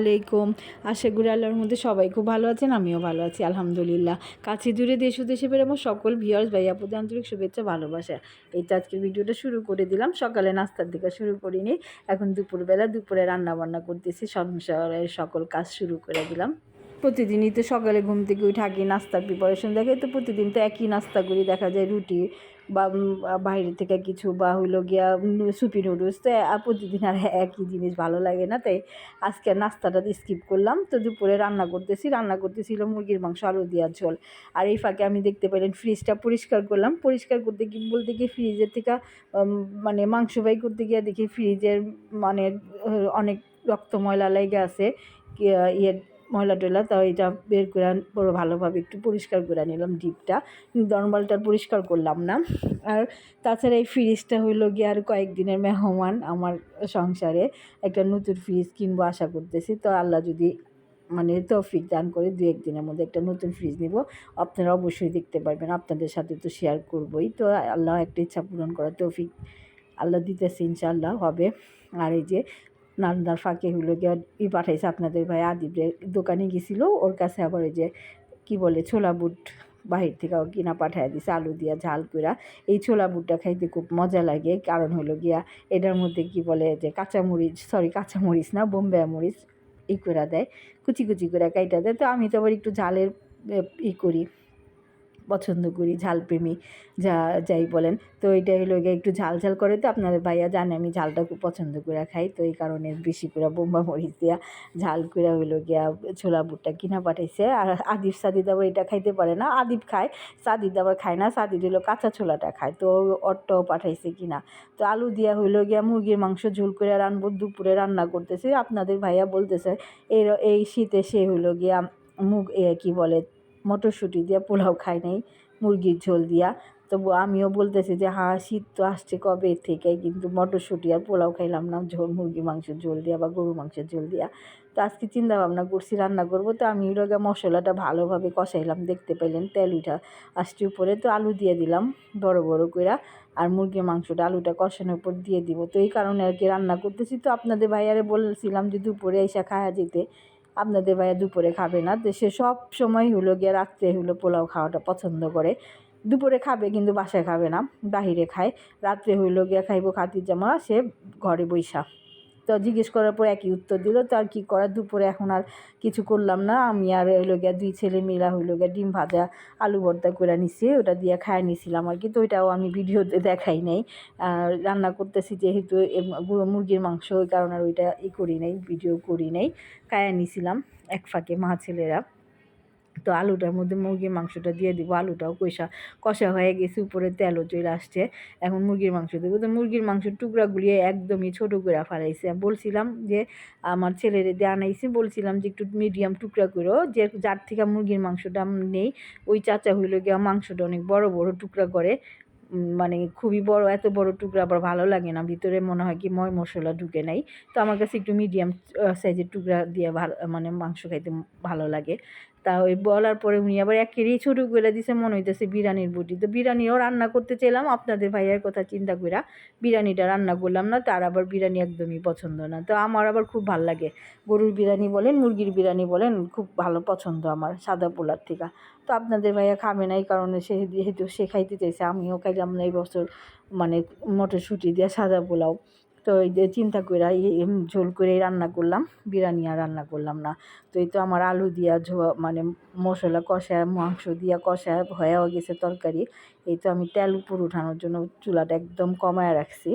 আলাইকুম। আশা করি আল্লাহর মধ্যে সবাই খুব ভালো আছেন, আমিও ভালো আছি, আলহামদুলিল্লাহ। কাছে দূরে, দেশ দেশে বেরোবো সকল ভিউয়ার্স ভাই, আপুদের আন্তরিক শুভেচ্ছা, ভালোবাসা। এই তো আজকের ভিডিওটা শুরু করে দিলাম। সকালে নাস্তার দিকে শুরু করিনি। এখন দুপুরবেলা দুপুরে রান্না বান্না করতেছি। সংসারের সকল কাজ শুরু করে দিলাম। প্রতিদিনই তো সকালে ঘুম থেকে উঠে আগে নাস্তার প্রিপারেশন দেখে তো প্রতিদিন তো একই নাস্তা করি। দেখা যায় রুটি বাইরে থেকে কিছু বা হইল গিয়া সুপি নুডলস, তো প্রতিদিন আর একই জিনিস ভালো লাগে না, তাই আজকে নাস্তাটা স্কিপ করলাম, তো দুপুরে রান্না করতেছি, রান্না করতেছিল মুরগির মাংস, আলু দেওয়ার ঝোল, আর এই ফাঁকে আমি দেখতে পেলেন ফ্রিজটা পরিষ্কার করলাম, পরিষ্কার করতে কি বলতে গিয়ে ফ্রিজের থেকে মানে মাংস বাই করতে গিয়ে দেখি ফ্রিজের মানে অনেক রক্ত ময়লা লেগে আছে ইয়ে ময়লা টয়লা তো এটা বের করে পুরো ভালোভাবে একটু পরিষ্কার করে নিলাম ডিপটা। নর্মালটা পরিষ্কার করলাম না। আর তাছাড়া এই ফ্রিজটা হইল গিয়ে আর কয়েকদিনের মেহমান আমার সংসারে একটা নতুন ফ্রিজ কিনবো আশা করতেছি। তো আল্লাহ যদি মানে তৌফিক দান করে দু একদিনের মধ্যে একটা নতুন ফ্রিজ নিব, আপনারা অবশ্যই দেখতে পারবেন, আপনাদের সাথে তো শেয়ার করবই। তো আল্লাহ একটা ইচ্ছা পূরণ করার তৌফিক আল্লাহ দিতেছে ইনশাআল্লাহ, হবে। আর এই যে নান্দার ফাঁকে হইল গিয়ে ই পাঠাইছে আপনাদের ভাই আদিবের দোকানে গেছিল, ওর কাছে আবার ওই যে কি বলে ছোলা বুট বাহির থেকে কিনা পাঠায় দিছে, আলু দিয়া ঝাল কইরা। এই ছোলা বুটটা খাইতে খুব মজা লাগে, কারণ হলো গিয়া এটার মধ্যে কি বলে যে কাঁচামরিচ সরি কাঁচামরিচ না বোম্বে মরিচ ই করে দেয়, কুচি কুচি করে কাইটা দেয়। তো আমি তো আবার একটু ঝালের ই করি। পছন্দ করি, ঝালপ্রেমী, যা, যাই বলেন। তো এটা হলো একটু ঝাল ঝাল করে তো আপনাদের ভাইয়া জানে আমি ঝালটা খুব পছন্দ করে খাই। তো এই কারণে বেশি করে বোম্বা মরিচ দিয়া ঝাল করে হইল গিয়া ছোলা বুটটা কিনা পাঠাইছে। আর আদিব সাদিদ আবার এটা খাইতে পারে না। আদিব খায়, সাদিদ আবার খায় না। সাদিদ হলো কাঁচা ছোলাটা খায়। তো অট্টাও পাঠাইছে কিনা। তো আলু দিয়া হইল গিয়া মুরগির মাংস ঝোল করে রানবো, দুপুরে রান্না করতেছে। আপনাদের ভাইয়া বলতেছে এই এই শীতে সে হইল গিয়া মুগ, এ, কী বলে মটরশুঁটি দিয়া পোলাও খাই নাই, মুরগির ঝোল দিয়া। তবু আমিও বলতেছি যে হ্যাঁ শীত তো আসছে কবে থেকে? কিন্তু মটরশুঁটি আর পোলাও খাইলাম না, ঝোল মুরগি মাংসের ঝোল দিয়া বা গরু মাংসের ঝোল দিয়া। তো আজকে চিন্তা ভাবনা করছি, রান্না করব। তো আমি ওইটাকে মশলাটা ভালোভাবে কষাইলাম, দেখতে পাইলেন তেল উঠা আসছে উপরে। তো আলু দিয়ে দিলাম বড় বড় করে আর মুরগির মাংসটা আলুটা কষানোর উপর দিয়ে দিব। তো এই কারণে আর কি রান্না করতেছি। তো আপনাদের ভাইয়ারে বলছিলাম যে, দুপুরে এসে খায়া যেতে। আপনাদের ভাইয়া দুপুরে খাবে না। তো সে সব সময় হলো গিয়ে রাত্রে হলো পোলাও খাওয়াটা পছন্দ করে। দুপুরে খাবে কিন্তু বাসায় খাবে না, বাহিরে খায়। রাত্রে হইল গিয়া খাইব খাতির জামা, সে ঘরে বৈশা তো জিজ্ঞেস করার পর একই উত্তর দিল, তো আর কী করার? দুপুরে এখন আর কিছু করলাম না। আমি আর হইল গিয়া দুই ছেলে মেয়েরা হইল গিয়া ডিম ভাজা, আলু ভর্তা করে নিছি, ওটা দিয়ে খায় নিয়েছিলাম আর কি। তো ওইটাও আমি ভিডিওতে দেখাই নাই। রান্না করতেছি যেহেতু মুরগির মাংস, ওই কারণে আর ওইটা ই করি নাই, ভিডিও করি নাই। খায়া নিছিলাম এক ফাঁকে মা ছেলেরা। তো আলুটার মধ্যে মুরগির মাংসটা দিয়ে দিব। আলুটাও কষা কষা হয়ে গেছে, উপরে তেলও চলে আসছে। এখন মুরগির মাংস দেবো। তো মুরগির মাংসের টুকরাগুলি একদমই ছোটো করে ফেলাইছে। বলছিলাম যে আমার ছেলেরে দিয়ে আনাইছি, বলছিলাম যে একটু মিডিয়াম টুকরা করেও যে যার থেকে মুরগির মাংসটা নেই, ওই চাচা হইল গিয়ে মাংসটা অনেক বড় বড় টুকরা করে। মানে খুবই বড়, এত বড় টুকরা আবার ভালো লাগে না। ভিতরে মনে হয় কি ময় মশলা ঢুকে নাই। তো আমার কাছে একটু মিডিয়াম সাইজের টুকরা দিয়ে ভালো মানে মাংস খাইতে ভালো লাগে। তা ওই বলার পরে উনি আবার একেরই ছোটো করে দিছে, মনে হইতেছে বিরিয়ানির বুটি। তো বিরিয়ানিও রান্না করতে চাইলাম, আপনাদের ভাইয়ের কথা চিন্তা কইরা বিরিয়ানিটা রান্না করলাম না, তার আবার বিরিয়ানি একদমই পছন্দ না। তো আমার আবার খুব ভালো লাগে। গরুর বিরিয়ানি বলেন, মুরগির বিরিয়ানি বলেন, খুব ভালো পছন্দ আমার সাদা পোলার থেকে। তো আপনাদের ভাইয়া খাবে না, এই কারণে সে যেহেতু সে খাইতে চাইছে, আমিও খাইলাম না এই বছর মানে মটরশুঁটি দিয়ে সাদা পোলাও। তো এই যে চিন্তা করে ঝোল করে রান্না করলাম, বিরিয়ানি আর রান্না করলাম না। তো এই তো আমার আলু দিয়া ঝো মানে মশলা কষা, মাংস দিয়া কষা হয়েও গেছে তরকারি। এই তো আমি তেল উপর উঠানোর জন্য চুলাটা একদম কমায় রাখছি।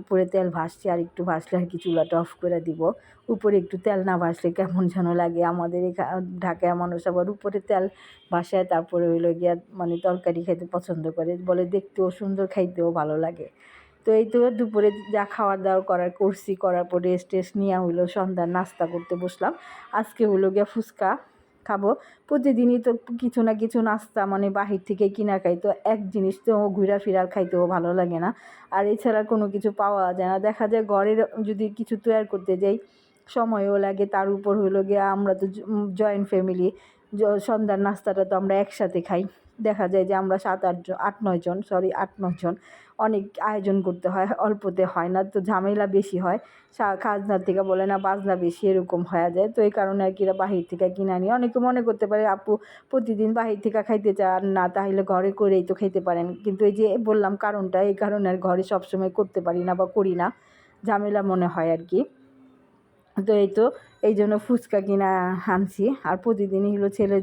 উপরে তেল ভাসছে আর একটু ভাসলে আর কি চুলাটা অফ করে দিব। উপরে একটু তেল না ভাসলে কেমন যেন লাগে। আমাদের এখানে ঢাকায় মানুষ আবার উপরে তেল ভাসায়, তারপরে হইল গিয়া মানে তরকারি খেতে পছন্দ করে। বলে দেখতেও সুন্দর, খাইতেও ভালো লাগে। তো এই তো দুপুরে যা খাওয়ার দাওয়ার করার, করছি, করার পর রেস্ট টেস্ট নেওয়া হইল, সন্ধ্যার নাস্তা করতে বসলাম। আজকে হলো গিয়া ফুচকা খাব। প্রতিদিনই তো কিছু না কিছু নাস্তা মানে বাহির থেকে কিনা খাই, তো এক জিনিস তো ঘুরা ফিরার খাইতেও ভালো লাগে না। আর এছাড়া কোনো কিছু পাওয়া যায় না। দেখা যায় ঘরের যদি কিছু তৈরি করতে যাই, সময়ও লাগে। তার উপর হইল গিয়া আমরা তো জয়েন্ট ফ্যামিলি সন্ধ্যার নাস্তাটা তো আমরা একসাথে খাই। দেখা যায় যে আমরা সাত আটজন আট নয়জন সরি আট নয়জন অনেক আয়োজন করতে হয়, অল্পতে হয় না, তো ঝামেলা বেশি হয়। খাজনার থেকে বলে না বাজনা বেশি, এরকম হয়ে যায়। তো এই কারণে আর কি এরা বাহির থেকে কিনে আনি। অনেকে মনে করতে পারে, আপু, প্রতিদিন বাহির থেকে খাইতে চান না, তাহলে ঘরে করেই তো খেতে পারেন। কিন্তু এই যে বললাম কারণটা, এই কারণে আর ঘরে সবসময় করতে পারি না বা করি না। ঝামেলা মনে হয় আর কি। তো এই তো, এই জন্য ফুচকা কিনা আনছি। আর প্রতিদিনই হলো ছেলে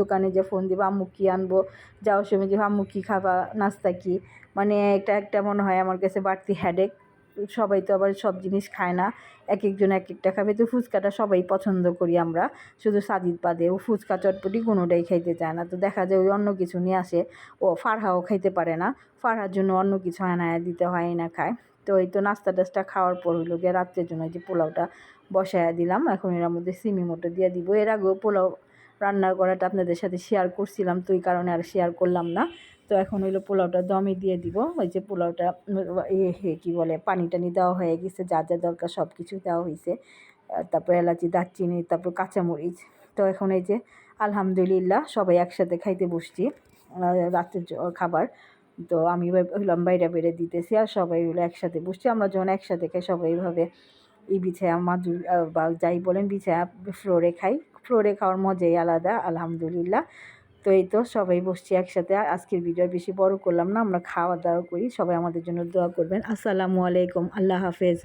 দোকানে যে ফোন দিব, আম্মু, কী আনব? যাওয়ার সময় যে, আম্মু, কী খাবা? নাস্তা কী? মানে এটা একটা মনে হয় আমার কাছে বাড়তি হ্যাডেক সবাই তো আবার সব জিনিস খায় না। এক একজন এক একটা খাবে। তো ফুচকাটা সবাই পছন্দ করি আমরা। শুধু সাদিদ বাদে, ও ফুচকা চটপটি কোনোটাই খাইতে চায় না। তো দেখা যায় ওই অন্য কিছু নিয়ে আসে। ও ফারহাও খাইতে পারে না। ফারহার জন্য অন্য কিছু আনায় দিতে হয় না, খায়। তো এই তো নাস্তা টাস্তা খাওয়ার পর হলো গিয়ে রাত্রের জন্য যে পোলাওটা বসায়া দিলাম। এখন এর মধ্যে সিমি মোটো দিয়ে দিব। এর আগেও পোলাও রান্নার করাটা আপনাদের সাথে শেয়ার করছিলাম, তো এই কারণে আর শেয়ার করলাম না। তো এখন হইল পোলাওটা দমে দিয়ে দিব। ওই যে পোলাওটা এ কী বলে পানি টানি দেওয়া হয়ে গেছে, যা যা দরকার সব কিছু দেওয়া হয়েছে তারপর এলাচি, দারচিনি, তারপর কাঁচামরিচ। তো এখন এই যে আলহামদুলিল্লাহ সবাই একসাথে খাইতে বসছি রাতের খাবার। তো আমি হলাম বাইরে বেড়ে দিতেছি আর সবাই হলো একসাথে বসছি। আমরা যখন একসাথে খাই সবাই এইভাবে এই বিছায়া মাদুর বা যাই বলেন বিছায়া ফ্লোরে খাই। ফ্লোরে খাওয়ার মজাই আলাদা, আলহামদুলিল্লাহ। তো এই তো সবাই বসছি একসাথে। আজকের ভিডিও বেশি বড় করলাম না, আমরা খাওয়া দাওয়া করি। সবাই আমাদের জন্য দোয়া করবেন। আসসালামু আলাইকুম। আল্লাহ হাফেজ।